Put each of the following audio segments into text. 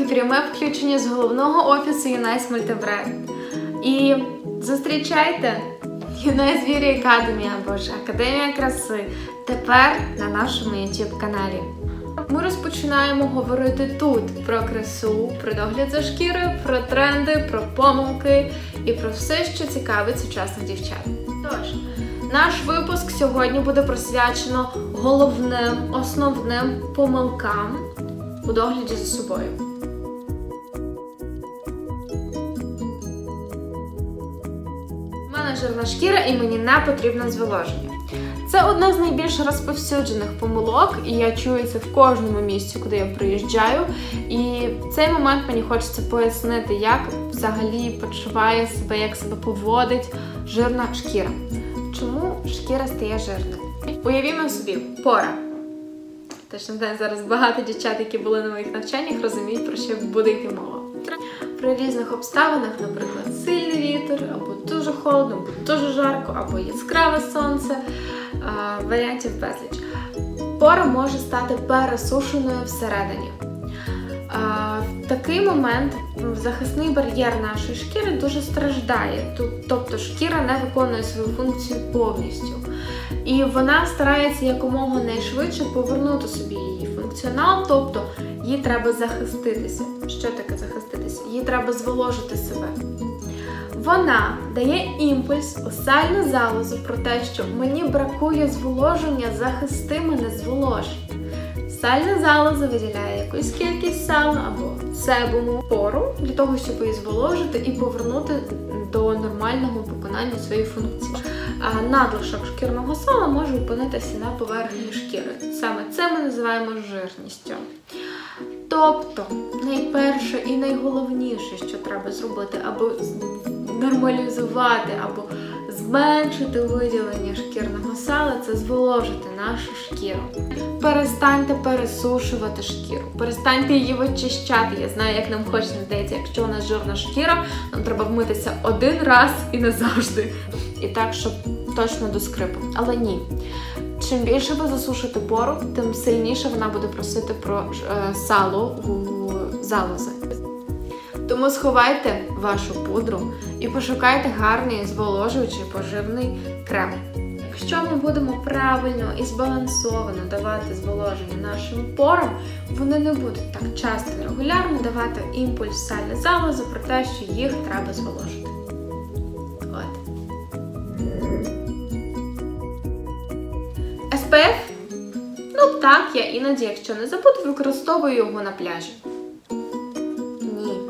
і пряме включення з головного офісу Юнайс Мультибренд. І зустрічайте Юнайс Beauty Academy або ж Академія краси тепер на нашому YouTube каналі. Ми розпочинаємо говорити тут про красу, про догляд за шкірою, про тренди, про помилки і про все, що цікавить сучасних дівчат. Тож, наш випуск сьогодні буде присвячено головним, основним помилкам у догляді за собою. Мене жирна шкіра і мені не потрібно зволоження. Це одна з найбільш розповсюджених помилок, і я чую це в кожному місці, куди я приїжджаю. І в цей момент мені хочеться пояснити, як взагалі почуває себе, як себе поводить жирна шкіра. Чому шкіра стає жирною? Уявімо собі, пора. Точно зараз багато дівчат, які були на моїх навчаннях, розуміють, про що буде йти мова. При різних обставинах, наприклад, сильний вітер, або дуже холодно, або дуже жарко, або яскраве сонце, варіантів безліч. Пора може стати пересушеною всередині. В такий момент захисний бар'єр нашої шкіри дуже страждає, тобто шкіра не виконує свою функцію повністю. І вона старається якомога найшвидше повернути собі її функціонал, тобто їй треба захиститися. Що таке захиститися? Їй треба зволожити себе. Вона дає імпульс у сальну залозу про те, що мені бракує зволоження, захисти мене зволож. Сальна залоза виділяє якусь кількість салу або себуму пору для того, щоб її зволожити і повернути до нормального виконання своєї функції. А надлишок шкірного сала може опинитися на поверхні шкіри. Саме це ми називаємо жирністю. Тобто, найперше і найголовніше, що треба зробити, аби нормалізувати або зменшити виділення шкірного сала, це зволожити нашу шкіру. Перестаньте пересушувати шкіру, перестаньте її вичищати. Я знаю, як нам хочеться здається, якщо у нас жирна шкіра, нам треба вмитися один раз і назавжди. І так, щоб точно до скрипу. Але ні. Чим більше ви засушите пору, тим сильніше вона буде просити про е, сало у залози. Тому сховайте вашу пудру і пошукайте гарний зволожуючий поживний крем. Якщо ми будемо правильно і збалансовано давати зволоження нашим порам, вони не будуть так часто і регулярно давати імпульс сальне залозу про те, що їх треба зволожити. Так, я іноді, якщо не забуду, використовую його на пляжі. Ні.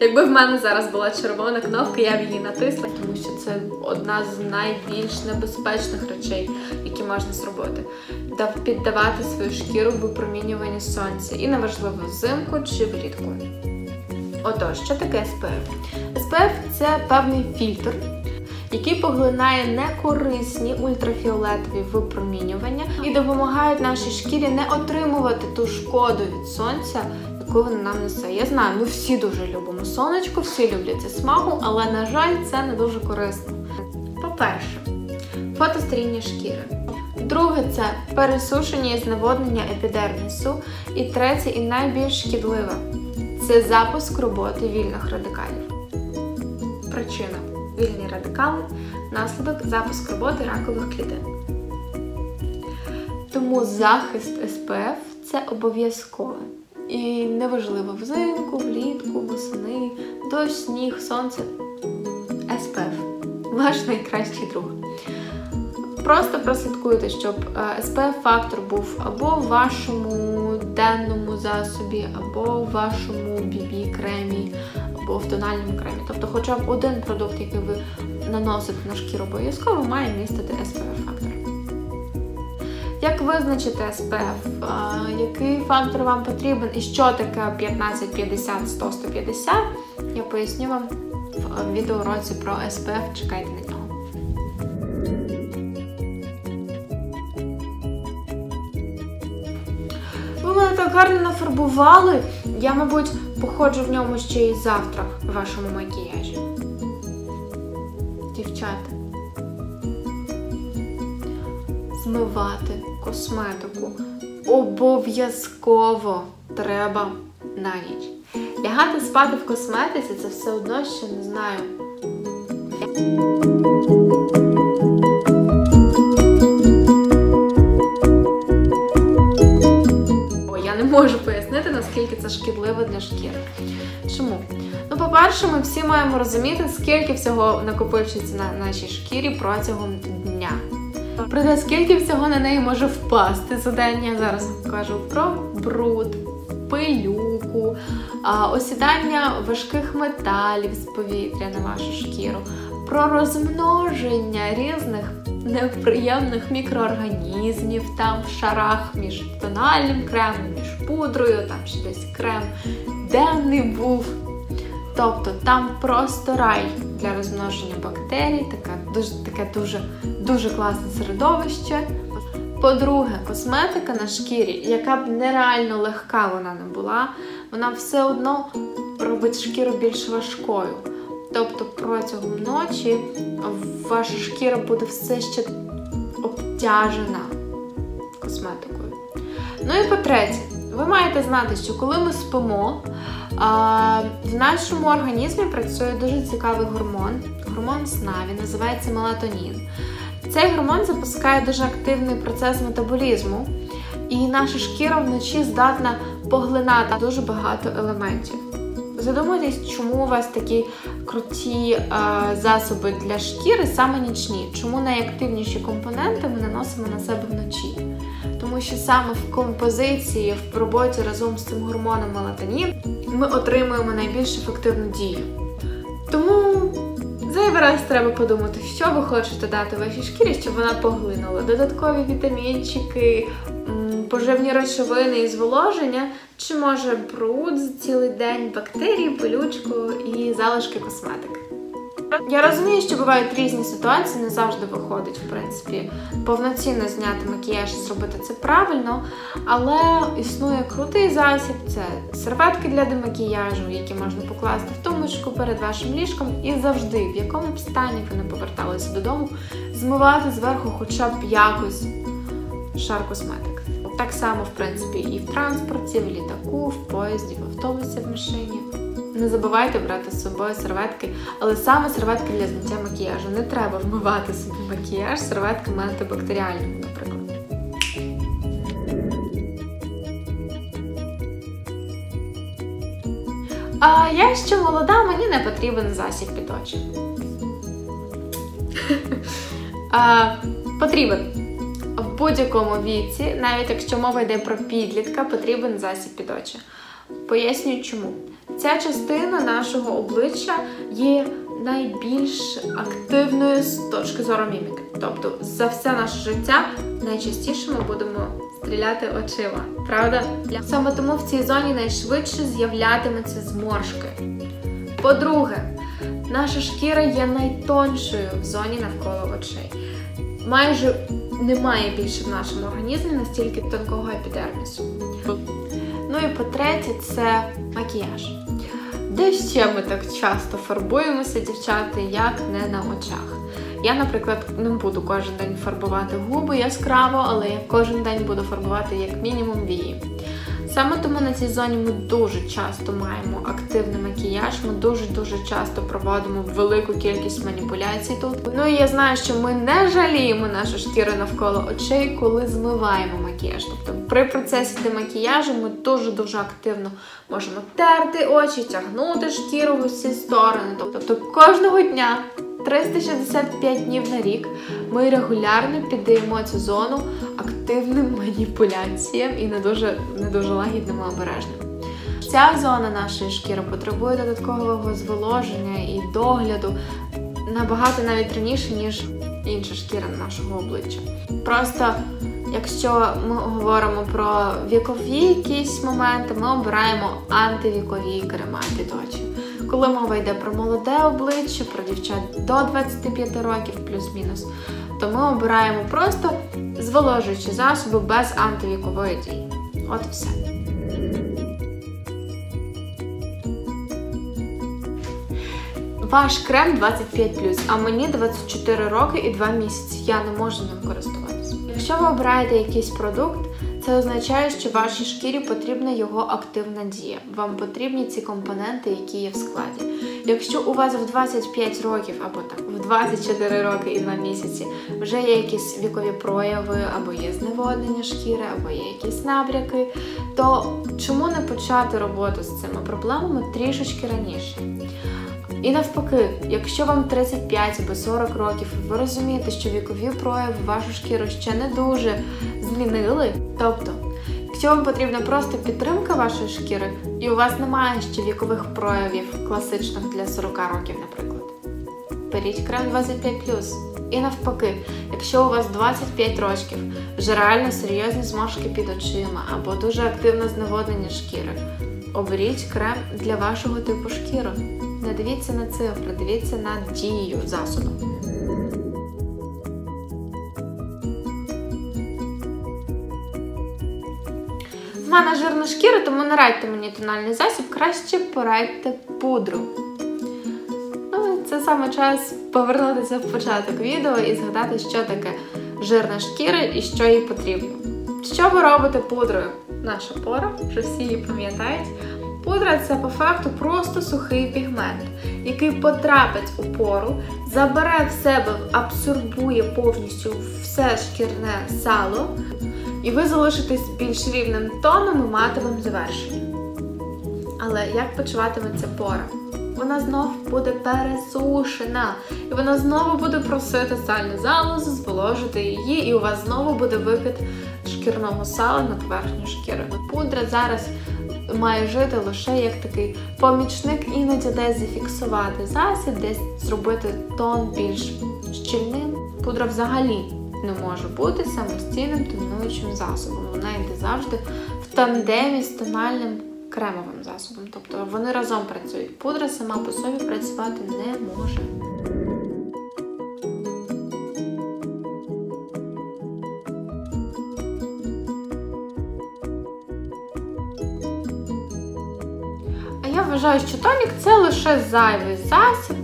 Якби в мене зараз була червона кнопка, я б її натисла, тому що це одна з найбільш небезпечних речей, які можна зробити. Піддавати свою шкіру випромінюванню сонця. І неважливо, взимку чи влітку. Отож, що таке SPF? SPF – це певний фільтр, який поглинає некорисні ультрафіолетові випромінювання і допомагають нашій шкірі не отримувати ту шкоду від сонця, яку вона нам несе. Я знаю, ми всі дуже любимо сонечко, всі люблять цю смагу, але, на жаль, це не дуже корисно. По-перше, фотостаріння шкіри. Друге це пересушення і зневоднення епідермісу. І третє, і найбільш шкідливе це запуск роботи вільних радикалів. Причина вільні радикали, наслідок запуск роботи ракових клітин. Тому захист СПФ це обов'язкове. І неважливо взимку, влітку, восени, дощ, сніг, сонце. СПФ ваш найкращий друг. Просто прослідкуйте, щоб СПФ-фактор був або в вашому денному засобі, або в вашому BB-кремі, тональному кремі. Тобто хоча б один продукт, який ви наносите на шкіру обов'язково, має містити SPF-фактор. Як визначити SPF? Який фактор вам потрібен і що таке 15, 50, 100, 150? Я поясню вам в відеоуроці про SPF, чекайте на нього. Ви мене так гарно нафарбували. Я, мабуть, походжу в ньому ще й завтра в вашому макіяжі. Дівчата. Змивати косметику обов'язково треба на ніч. Лягати спати в косметиці це все одно ще не знаю. Це шкідливо для шкіри. Чому? Ну, по-перше, ми всі маємо розуміти, скільки всього накопичується на нашій шкірі протягом дня. Проте скільки всього на неї може впасти за день, я зараз кажу про бруд, пилюку, осідання важких металів з повітря на вашу шкіру, про розмноження різних неприємних мікроорганізмів там в шарах між тональним кремом, між пудрою, там ще десь крем денний був. Тобто там просто рай для розмноження бактерій, таке дуже таке дуже, дуже класне середовище. По-друге, косметика на шкірі, яка б нереально легка вона не була, вона все одно робить шкіру більш важкою. Тобто протягом ночі ваша шкіра буде все ще обтяжена косметикою. Ну і по-третє, ви маєте знати, що коли ми спимо, в нашому організмі працює дуже цікавий гормон, гормон сна, він називається мелатонін. Цей гормон запускає дуже активний процес метаболізму, і наша шкіра вночі здатна поглинати дуже багато елементів. Задумайтесь, чому у вас такі круті е, засоби для шкіри саме нічні? Чому найактивніші компоненти ми наносимо на себе вночі? Тому що саме в композиції, в роботі разом з цим гормоном мелатонін ми отримуємо найбільш ефективну дію. Тому зайвий раз треба подумати, що ви хочете дати вашій шкірі, щоб вона поглинула. Додаткові вітамінчики, поживні речовини і зволоження, чи може бруд цілий день, бактерії, пилючку і залишки косметики. Я розумію, що бувають різні ситуації, не завжди виходить, в принципі, повноцінно зняти макіяж і зробити це правильно, але існує крутий засіб це серветки для демакіяжу, які можна покласти в тумбочку перед вашим ліжком і завжди, в якому б стані ви не поверталися додому, змивати зверху хоча б якось шар косметики. Так само, в принципі, і в транспорті, в літаку, в поїзді, в автобусі, в машині. Не забувайте брати з собою серветки, але саме серветки для зняття макіяжу. Не треба вмивати собі макіяж серветками антибактеріальними, наприклад. А я ще молода, мені не потрібен засіб під очі. Потрібен. В будь-якому віці, навіть якщо мова йде про підлітка, потрібен засіб під очі. Пояснюю чому. Ця частина нашого обличчя є найбільш активною з точки зору міміки. Тобто, за все наше життя найчастіше ми будемо стріляти очима. Правда? Саме тому в цій зоні найшвидше з'являтиметься зморшки. По-друге, наша шкіра є найтоншою в зоні навколо очей. Майже немає більше в нашому організмі настільки тонкого епідермісу. Ну і по-третє, це макіяж. Де ще ми так часто фарбуємося, дівчата, як не на очах. Я, наприклад, не буду кожен день фарбувати губи яскраво, але я кожен день буду фарбувати як мінімум вії. Саме тому на цій зоні ми дуже часто маємо активний макіяж, ми дуже-дуже часто проводимо велику кількість маніпуляцій тут. Ну і я знаю, що ми не жаліємо нашу шкіру навколо очей, коли змиваємо макіяж. Тобто при процесі демакіяжу ми дуже-дуже активно можемо терти очі, тягнути шкіру в усі сторони. Тобто кожного дня. 365 днів на рік ми регулярно піддаємо цю зону активним маніпуляціям і не дуже не дуже лагідним і обережним. Ця зона нашої шкіри потребує додаткового зволоження і догляду набагато навіть раніше, ніж інша шкіра нашого обличчя. Просто якщо ми говоримо про вікові якісь моменти, ми обираємо антивікові крема під очі. Коли мова йде про молоде обличчя, про дівчат до 25 років, плюс-мінус, то ми обираємо просто зволожуючі засоби без антивікової дії. От і все. Ваш крем 25, а мені 24 роки і 2 місяці. Я не можу ним користуватися. Якщо ви обираєте якийсь продукт, Це означає, що вашій шкірі потрібна його активна дія. Вам потрібні ці компоненти, які є в складі. Якщо у вас в 25 років або так в 24 роки і 2 місяці вже є якісь вікові прояви, або є зневоднення шкіри, або є якісь набряки, то чому не почати роботу з цими проблемами трішечки раніше? І навпаки, якщо вам 35 або 40 років, ви розумієте, що вікові прояви вашу шкіру ще не дуже змінили, тобто, якщо вам потрібна просто підтримка вашої шкіри, і у вас немає ще вікових проявів класичних для 40 років, наприклад, беріть крем 25 і навпаки, якщо у вас 25 років, вже реально серйозні зморшки під очима або дуже активне зневоднення шкіри, оберіть крем для вашого типу шкіри. Не дивіться на цифри, дивіться на дію засобу. В мене жирна шкіра, тому не радьте мені тональний засіб, краще порадьте пудру. Ну, це саме час повернутися в початок відео і згадати, що таке жирна шкіра і що їй потрібно. Що ви робите пудрою? Наша пора, вже всі її пам'ятають. Пудра це по факту просто сухий пігмент, який потрапить у пору, забере в себе, абсорбує повністю все шкірне сало, і ви залишитесь більш рівним тоном і матовим завершенням. Але як почуватиметься пора? Вона знов буде пересушена, і вона знову буде просити сальну залозу, зволожити її, і у вас знову буде викид шкірного сала на поверхню шкіри. Пудра зараз має жити лише як такий помічник, іноді десь зафіксувати засіб, десь зробити тон більш щільним. Пудра взагалі не може бути самостійним тонуючим засобом. Вона йде завжди в тандемі з тональним кремовим засобом. Тобто вони разом працюють. Пудра сама по собі працювати не може. Я вважаю, що тонік це лише зайвий засіб,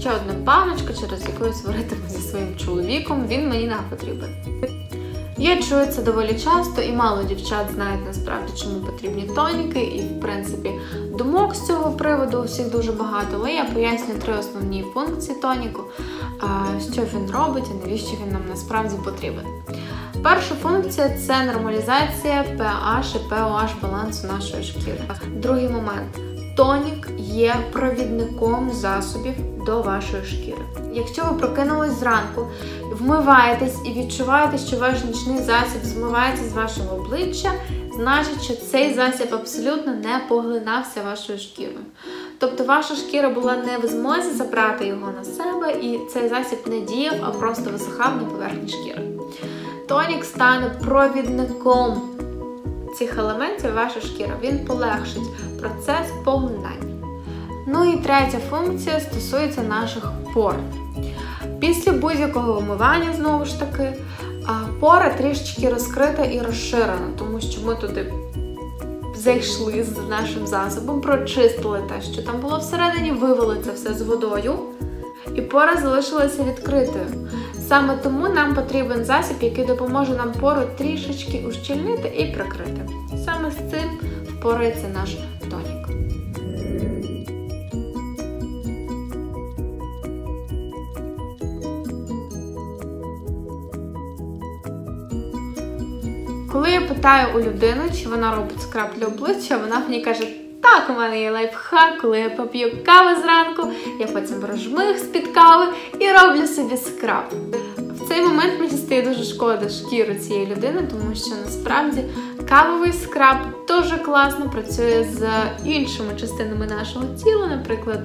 ще одна баночка, через яку я сваритиму зі своїм чоловіком, він мені не потрібен. Я чую це доволі часто, і мало дівчат знають насправді, чому потрібні тоніки, і, в принципі, думок з цього приводу у всіх дуже багато, але я поясню три основні функції тоніку, що він робить і навіщо він нам насправді потрібен. Перша функція це нормалізація pH і pOH балансу нашої шкіри. Другий момент. Тонік є провідником засобів до вашої шкіри. Якщо ви прокинулись зранку, вмиваєтесь і відчуваєте, що ваш нічний засіб змивається з вашого обличчя, значить, що цей засіб абсолютно не поглинався вашою шкірою. Тобто ваша шкіра була не в змозі забрати його на себе, і цей засіб не діяв, а просто висихав на поверхні шкіри. Тонік стане провідником цих елементів ваша шкіра. Він полегшить процес поглинання. Ну і третя функція стосується наших пор. Після будь-якого вимивання, знову ж таки, пора трішечки розкрита і розширена, тому що ми туди зайшли з нашим засобом, прочистили те, що там було всередині, вивели це все з водою, і пора залишилася відкритою. Саме тому нам потрібен засіб, який допоможе нам пору трішечки ущільнити і прикрити. Саме з цим впорається наш тонік. Коли я питаю у людини, чи вона робить скраб для обличчя, вона мені каже, так, у мене є лайфхак, коли я поп'ю каву зранку, я потім розжмих з-під кави і роблю собі скраб. В цей момент мені стає дуже шкода шкіру цієї людини, тому що насправді кавовий скраб дуже класно працює з іншими частинами нашого тіла, наприклад,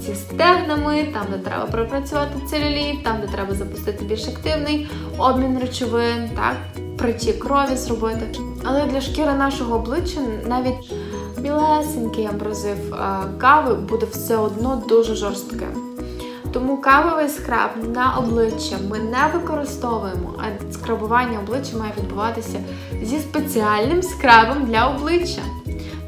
зі стегнами, там, де треба пропрацювати целюліт, там, де треба запустити більш активний обмін речовин, так, притік крові зробити. Але для шкіри нашого обличчя навіть білесенький абразив кави буде все одно дуже жорстким. Тому кавовий скраб на обличчя ми не використовуємо, а скрабування обличчя має відбуватися зі спеціальним скрабом для обличчя.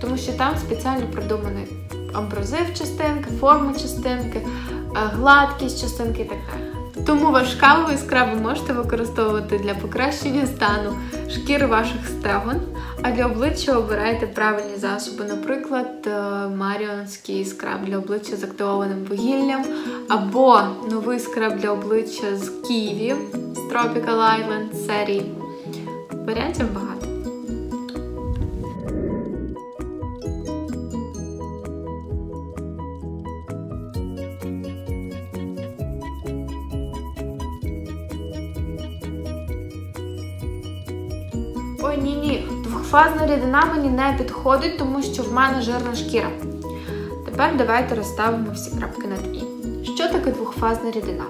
Тому що там спеціально придуманий абразив частинки, форми частинки, гладкість частинки і так далі. Тому ваш кавовий скраб ви можете використовувати для покращення стану шкіри ваших стегон, а для обличчя обирайте правильні засоби, наприклад, маріонський скраб для обличчя з активованим вугіллям, або новий скраб для обличчя з Києві з Tropical Island серії. Варіантів багато. Двохфазна рідина мені не підходить, тому що в мене жирна шкіра. Тепер давайте розставимо всі крапки над І. Що таке двохфазна рідина?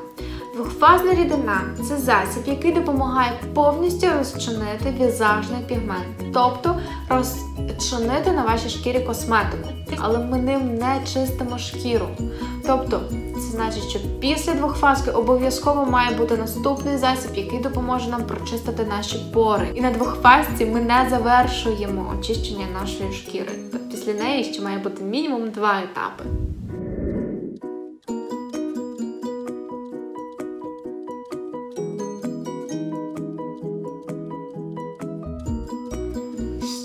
Двохфазна рідина це засіб, який допомагає повністю розчинити візажний пігмент, тобто розчинити на вашій шкірі косметику. Але ми ним не чистимо шкіру. Тобто, це значить, що після двохфазки обов'язково має бути наступний засіб, який допоможе нам прочистити наші пори. І на двохфазці ми не завершуємо очищення нашої шкіри. Після неї ще має бути мінімум два етапи.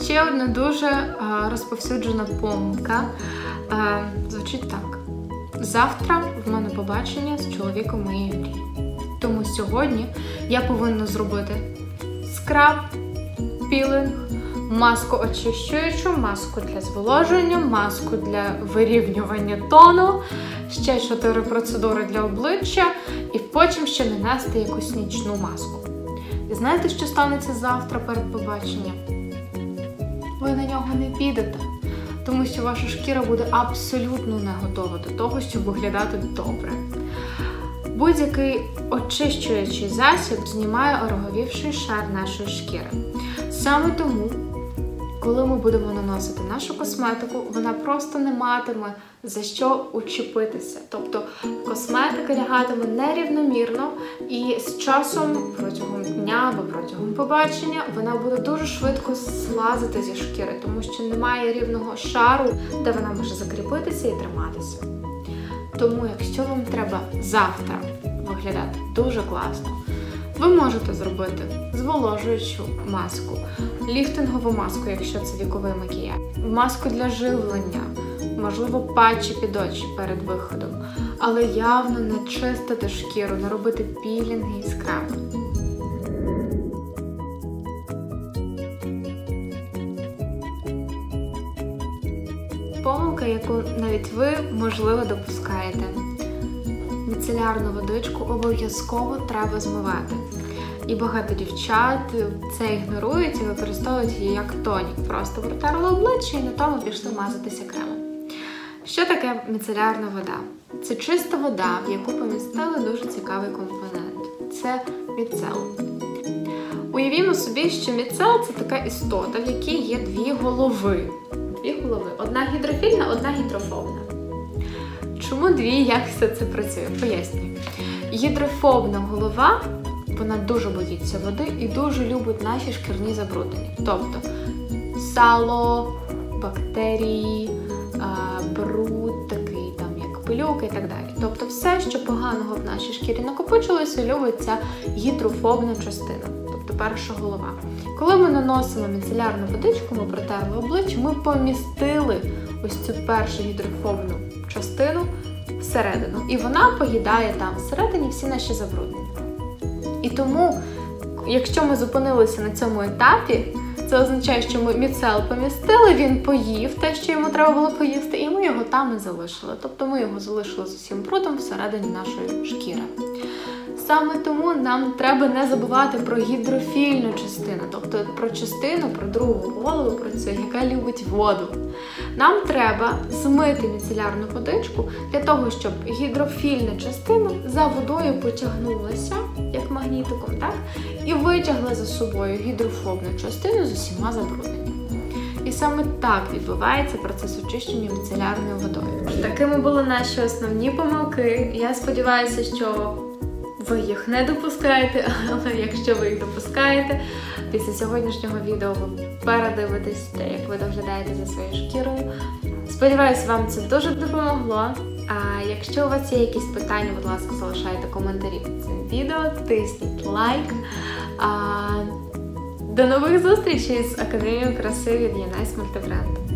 Ще одна дуже розповсюджена помилка. Звучить так. Завтра в мене побачення з чоловіком моєї мрії. Тому сьогодні я повинна зробити скраб, пілинг, маску очищуючу, маску для зволоження, маску для вирівнювання тону, ще 4 процедури для обличчя, і потім ще нанести якусь нічну маску. І знаєте, що станеться завтра перед побаченням? Ви на нього не підете тому що ваша шкіра буде абсолютно не готова до того, щоб виглядати добре. Будь-який очищуючий засіб знімає ороговівший шар нашої шкіри. Саме тому коли ми будемо наносити нашу косметику, вона просто не матиме за що учепитися. Тобто косметика лягатиме нерівномірно, і з часом протягом дня або протягом побачення вона буде дуже швидко слазити зі шкіри, тому що немає рівного шару, де вона може закріпитися і триматися. Тому, якщо вам треба завтра виглядати дуже класно, ви можете зробити зволожуючу маску, ліфтингову маску, якщо це віковий макіяж, маску для живлення, можливо, патчі під очі перед виходом, але явно не чистити шкіру, не робити пілінги і скраби. Помилка, яку навіть ви, можливо, допускаєте. Міцелярну водичку обов'язково треба змивати. І багато дівчат це ігнорують і використовують її як тонік. Просто протерли обличчя і на тому пішли мазатися кремом. Що таке міцелярна вода? Це чиста вода, в яку помістили дуже цікавий компонент. Це міцел. Уявімо собі, що міцел це така істота, в якій є дві голови. Дві голови. Одна гідрофільна, одна гідрофобна. Чому дві, як все це працює? Пояснюю. Гідрофобна голова вона дуже боїться води і дуже любить наші шкірні забруднення. Тобто сало, бактерії, бруд, такий там, як пилюка і так далі. Тобто все, що поганого в нашій шкірі накопичилося, любить ця гідрофобна частина, тобто перша голова. Коли ми наносимо міцелярну водичку, ми протерли обличчя, ми помістили ось цю першу гідрофобну частину всередину. І вона поїдає там всередині всі наші забруднення. І тому, якщо ми зупинилися на цьому етапі, це означає, що ми міцел помістили, він поїв те, що йому треба було поїсти, і ми його там і залишили. Тобто ми його залишили з усім брудом всередині нашої шкіри. Саме тому нам треба не забувати про гідрофільну частину, тобто про частину, про другу голову, про цю, яка любить воду. Нам треба змити міцелярну водичку для того, щоб гідрофільна частина за водою потягнулася, як магнітиком, так? і витягла за собою гідрофобну частину з усіма забрудненнями. І саме так відбувається процес очищення міцелярною водою. Такими були наші основні помилки. Я сподіваюся, що ви їх не допускаєте, але якщо ви їх допускаєте, після сьогоднішнього відео ви передивитесь те, як ви доглядаєте за своєю шкірою. Сподіваюсь, вам це дуже допомогло. А якщо у вас є якісь питання, будь ласка, залишайте коментарі під цим відео, тисніть лайк. А, До нових зустрічей з Академією краси від Янайс Мультибренд.